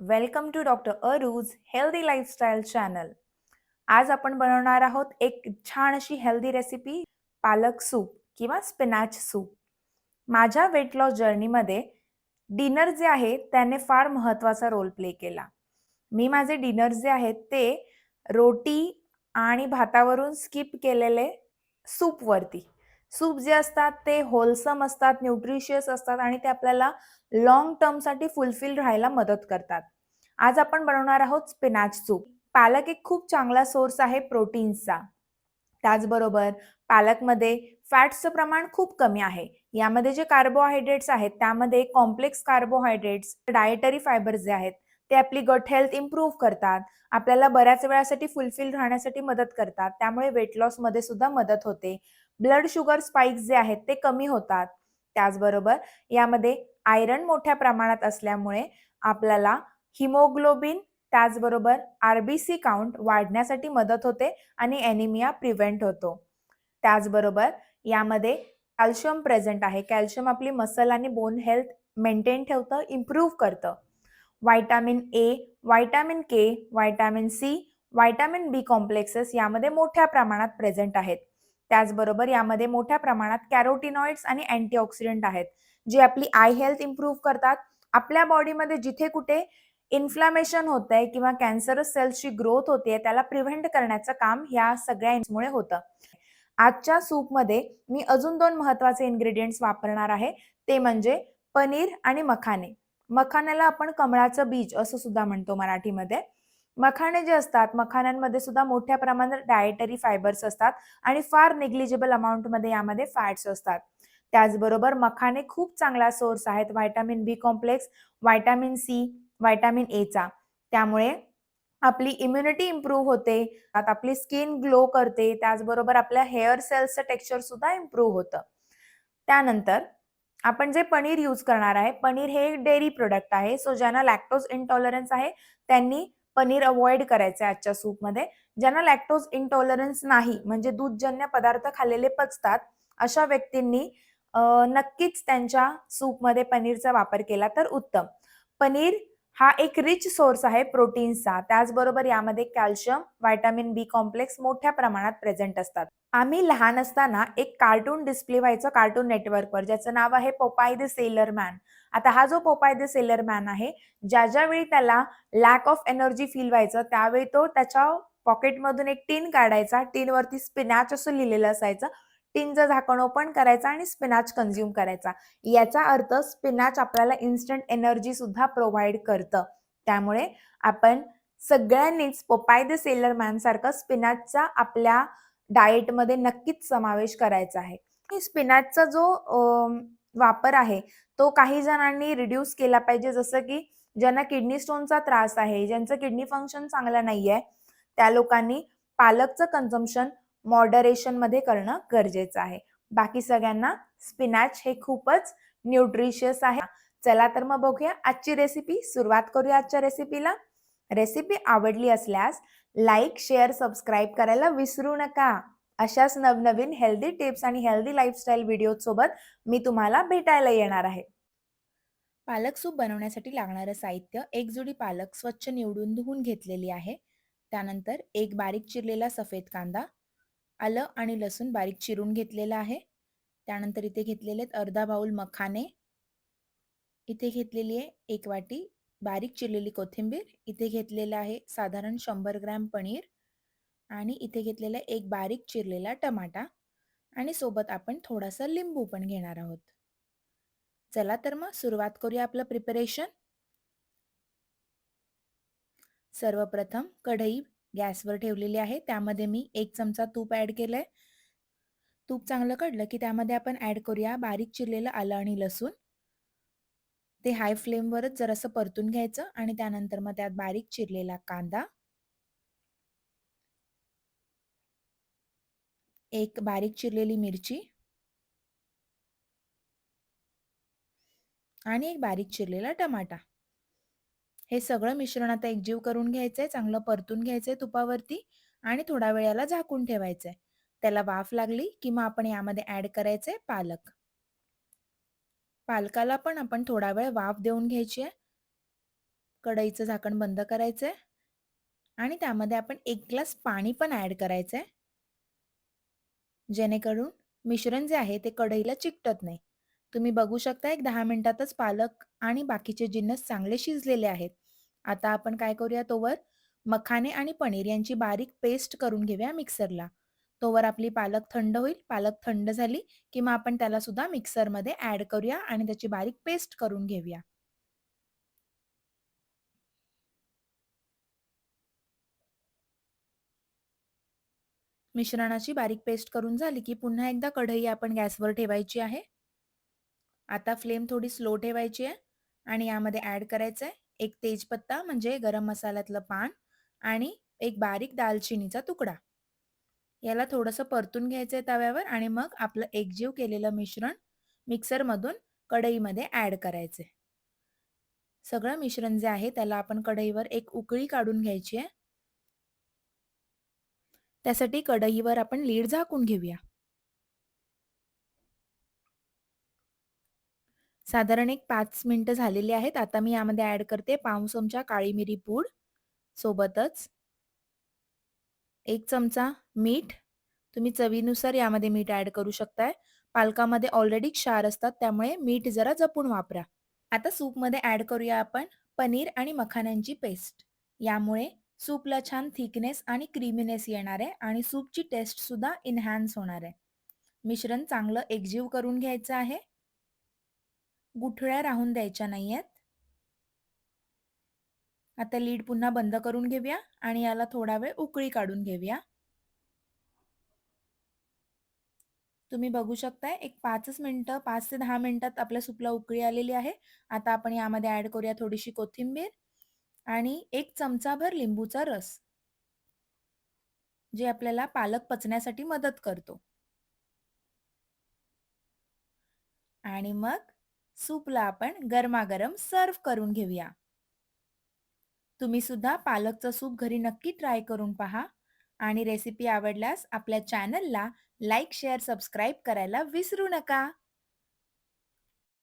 Welcome to doctor Arooj healthy lifestyle channel. आज आपण बनवणार आहोत एक छान अशी हेल्दी रेसिपी पालक सूप किंवा स्पिनॅच सूप. माझ्या वेट लॉस जर्नीमध्ये डिनर जे आहे त्याने फार महत्त्वाचा रोल प्ले केला. मी माझे डिनर जे आहेत ते रोटी आणि भातावरून स्किप केलेले सूपवरती. सूप जे असतात ते होलसम असतात न्यूट्रिशियस असतात आणि ते आपल्याला लॉंग टर्मसाठी फुलफिल राहायला मदत करतात. आज आपण बनवणार आहोत स्पिनाच सूप पालक एक खूप चांगला सोर्स आहे प्रोटीन्सचा. त्याचबरोबर पालकमध्ये फॅट्सचं प्रमाण खूप कमी आहे. यामध्ये जे कार्बोहायड्रेट्स आहेत त्यामध्ये कॉम्प्लेक्स कार्बोहायड्रेट्स डायटरी फायबर जे आहेत ते आपली गट हेल्थ इम्प्रूव्ह करतात. आपल्याला बऱ्याच वेळासाठी फुलफिल राहण्यासाठी मदत करतात. त्यामुळे वेट लॉसमध्ये सुद्धा मदत होते. ब्लड शुगर स्पाइक्स जे आहेत ते कमी होतात. त्याचबरोबर यामध्ये आयरन मोठ्या प्रमाणात असल्यामुळे आपल्याला हिमोग्लोबिन त्याचबरोबर आरबीसी काउंट वाढण्यासाठी मदत होते आणि ॲनिमिया प्रिव्हेंट होतो. त्याचबरोबर यामध्ये कॅल्शियम प्रेझेंट आहे. कॅल्शियम आपली मसल आणि बोन हेल्थ मेंटेन ठेवतं इम्प्रूव्ह करतं. Vitamin A vitamin K vitamin C vitamin B complexes यामध्ये मोठ्या प्रमाणात प्रेझेंट आहेत. त्याचबरोबर यामध्ये मोठ्या प्रमाणात कॅरोटिनॉइड्स आणि अँटीऑक्सिडंट आहेत जे आपली आय हेल्थ इम्प्रूव्ह करतात. आपल्या बॉडीमध्ये जिथे कुठे इन्फ्लामेशन होत आहे किंवा कॅन्सरस सेल्सची ग्रोथ होते त्याला प्रिव्हेंट करण्याचं काम ह्या सगळ्यांमुळे होतं. आजच्या सूपमध्ये मी अजून दोन महत्त्वाचे इन्ग्रेडियंट्स वापरणार आहे ते म्हणजे पनीर आणि मखाने. मखाण्याला आपण कमळाचं बीज असं सुद्धा म्हणतो मराठीमध्ये. मखाणे जे असतात मखाण्यांमध्ये सुद्धा मोठ्या प्रमाणात डायटरी फायबर्स असतात आणि फार निग्लिजिबल अमाऊंटमध्ये यामध्ये फॅट्स असतात. त्याचबरोबर मखाणे खूप चांगला सोर्स आहेत vitamin B complex vitamin C vitamin एचा त्यामुळे आपली इम्युनिटी इम्प्रूव्ह होते आपली स्किन ग्लो करते त्याचबरोबर आपल्या हेअर सेल्सचं टेक्स्चर सुद्धा इम्प्रूव्ह होतं. त्यानंतर आपण जे पनीर यूज करणार आहे पनीर हे एक डेअरी प्रोडक्ट आहे सो ज्यांना लॅक्टोज इंटॉलरन्स आहे त्यांनी पनीर अवॉइड करायचं आहे आजच्या सूपमध्ये. ज्यांना लॅक्टोज इंटॉलरन्स नाही म्हणजे दूधजन्य पदार्थ खाल्लेले पचतात अशा व्यक्तींनी नक्कीच त्यांच्या सूपमध्ये पनीरचा वापर केला तर उत्तम. पनीर हा एक रिच सोर्स आहे प्रोटीन्सचा. त्याचबरोबर यामध्ये कॅल्शियम व्हायटामिन बी कॉम्प्लेक्स मोठ्या प्रमाणात प्रेझेंट असतात. आम्ही लहान असताना एक कार्टून डिस्प्ले व्हायचं कार्टून नेटवर्कवर. ज्याचं नाव आहे पोपाय द सेलर मॅन आता हा जो पोपाय द सेलर मॅन आहे ज्या ज्यावेळी त्याला लॅक ऑफ एनर्जी फील व्हायचं त्यावेळी तो त्याच्या पॉकेटमधून एक टीन काढायचा. टीनवरती स्पिनॅच असं लिहिलेलं असायचं. टीनचं झाकण ओपन करायचा आणि स्पिनाच कन्झ्युम करायचा. याचा अर्थ स्पिनाच आपल्याला इन्स्टंट एनर्जी सुद्धा प्रोव्हाइड करतं. त्यामुळे आपण सगळ्यांनीच पोपाय द सेलर मॅन सारखं स्पिनाचचा आपल्या डाएटमध्ये नक्कीच समावेश करायचा आहे. स्पिनाचचा जो वापर आहे तो काही जणांनी रिड्यूस केला पाहिजे. जसं की ज्यांना किडनी स्टोनचा त्रास आहे ज्यांचं किडनी फंक्शन चांगलं नाही आहे त्या लोकांनी पालकचं कन्झम्पन मॉडरेशनमध्ये करणं गरजेचं आहे. बाकी सगळ्यांना स्पिनॅच हे खूपच न्यूट्रिशियस आहे. चला तर मग बघूया आजची रेसिपी सुरुवात करूया आजच्या रेसिपीला रेसिपी आवडली असल्यास लाईक शेअर सबस्क्राईब करायला विसरू नका. अशाच नवनवीन हेल्दी टिप्स आणि हेल्दी लाईफस्टाईल व्हिडिओ सोबत मी तुम्हाला भेटायला येणार आहे. पालक सूप बनवण्यासाठी लागणारं साहित्य एक जुडी पालक स्वच्छ निवडून धुवून घेतलेली आहे. त्यानंतर एक बारीक चिरलेला सफेद कांदा आलं आणि लसूण बारीक चिरून घेतलेलं आहे. त्यानंतर इथे घेतलेले आहेत अर्धा बाऊल मखाने. इथे घेतलेली आहे एक वाटी बारीक चिरलेली कोथिंबीर. इथे घेतलेलं आहे साधारण शंभर ग्रॅम पनीर. आणि इथे घेतलेला एक बारीक चिरलेला टमाटा. आणि सोबत आपण थोडासा लिंबू पण घेणार आहोत. चला तर मग सुरुवात करूया आपलं प्रिपरेशन सर्वप्रथम कढई गॅसवर ठेवलेली आहे. त्यामध्ये मी एक चमचा तूप ॲड केलं आहे तूप चांगलं कडलं की त्यामध्ये आपण ॲड करूया बारीक चिरलेलं आलं आणि लसूण. ते हाय फ्लेमवरच जरासं परतून घ्यायचं आणि त्यानंतर मग त्यात बारीक चिरलेला कांदा. एक बारीक चिरलेली मिरची. आणि एक बारीक चिरलेला टमाटा. हे सगळं मिश्रण आता एकजीव करून घ्यायचंय चांगलं परतून घ्यायचंय तुपावरती आणि थोडा वेळाला झाकून ठेवायचंय. त्याला वाफ लागली की मग आपण यामध्ये ऍड करायचंय पालक. पालकाला पण आपण थोडा वेळ वाफ देऊन घ्यायची आहे. कढईचं झाकण बंद करायचं आहे आणि त्यामध्ये आपण एक ग्लास पाणी पण ॲड करायचं आहे जेणेकरून मिश्रण जे आहे ते कढईला चिकटत नाही. तुम्ही बघू शकता एक दहा मिनिटातच पालक आणि बाकीचे जिन्नस चांगले शिजलेले आहेत. आता आपण काय करूया तोवर? मखाने आणि पनीर यांची बारीक पेस्ट करून घेऊया मिक्सरला. तोवर आपली पालक थंड होईल. पालक थंड झाली की मग आपण त्याला सुद्धा मिक्सरमध्ये ऍड करूया आणि त्याची बारीक पेस्ट करून घेऊया. मिश्रणाची बारीक पेस्ट करून झाली की पुन्हा एकदा कढई आपण गॅसवर ठेवायची आहे. आता फ्लेम थोडी स्लो ठेवायची आहे आणि यामध्ये ॲड करायचं आहे एक तेजपत्ता म्हणजे गरम मसाल्यातलं पान आणि एक बारीक दालचिनीचा तुकडा. याला थोडंसं परतून घ्यायचं आहे तव्यावर आणि मग आपलं एकजीव केलेलं मिश्रण मिक्सरमधून कढईमध्ये ॲड करायचे सगळं मिश्रण जे आहे त्याला आपण कढईवर एक उकळी काढून घ्यायची आहे. त्यासाठी कढईवर आपण लीड झाकून घेऊया. साधारण एक पाच मिनटं झालेली आहेत. आता मी यामध्ये ॲड करते पाव चमचा काळी मिरी पूड सोबतच एक चमचा मीठ. तुम्ही चवीनुसार यामध्ये मीठ ॲड करू शकताय. पालकामध्ये ऑलरेडी क्षार असतात त्यामुळे मीठ जरा जपून वापरा. आता सूपमध्ये ॲड करूया आपण पनीर आणि मखाण्यांची पेस्ट. यामुळे सूपला छान थिकनेस आणि क्रीमीनेस येणार आहे आणि सूपची टेस्टसुद्धा इन्हॅन्स होणार आहे. मिश्रण चांगलं एकजीव करून घ्यायचं आहे. गुठळ्या राहून द्यायच्या नाही आहेत आता लीड पुन्हा बंद करून घेऊया आणि याला थोडा वेळ उकळी काढून घेऊया. तुम्ही बघू शकताय एक पाचच मिनटं पाच ते दहा मिनिटात आपल्या सूपला उकळी आलेली आहे. आता आपण यामध्ये ॲड करूया थोडीशी कोथिंबीर आणि एक चमचाभर लिंबूचा रस जे आपल्याला पालक पचण्यासाठी मदत करतो. आणि मग सूपला आपण गरमागरम सर्व करून घेऊया. तुम्ही सुद्धा पालकचं सूप घरी नक्की ट्राय करून पहा आणि रेसिपी आवडल्यास आपल्या चॅनलला लाईक शेअर सबस्क्राईब करायला विसरू नका.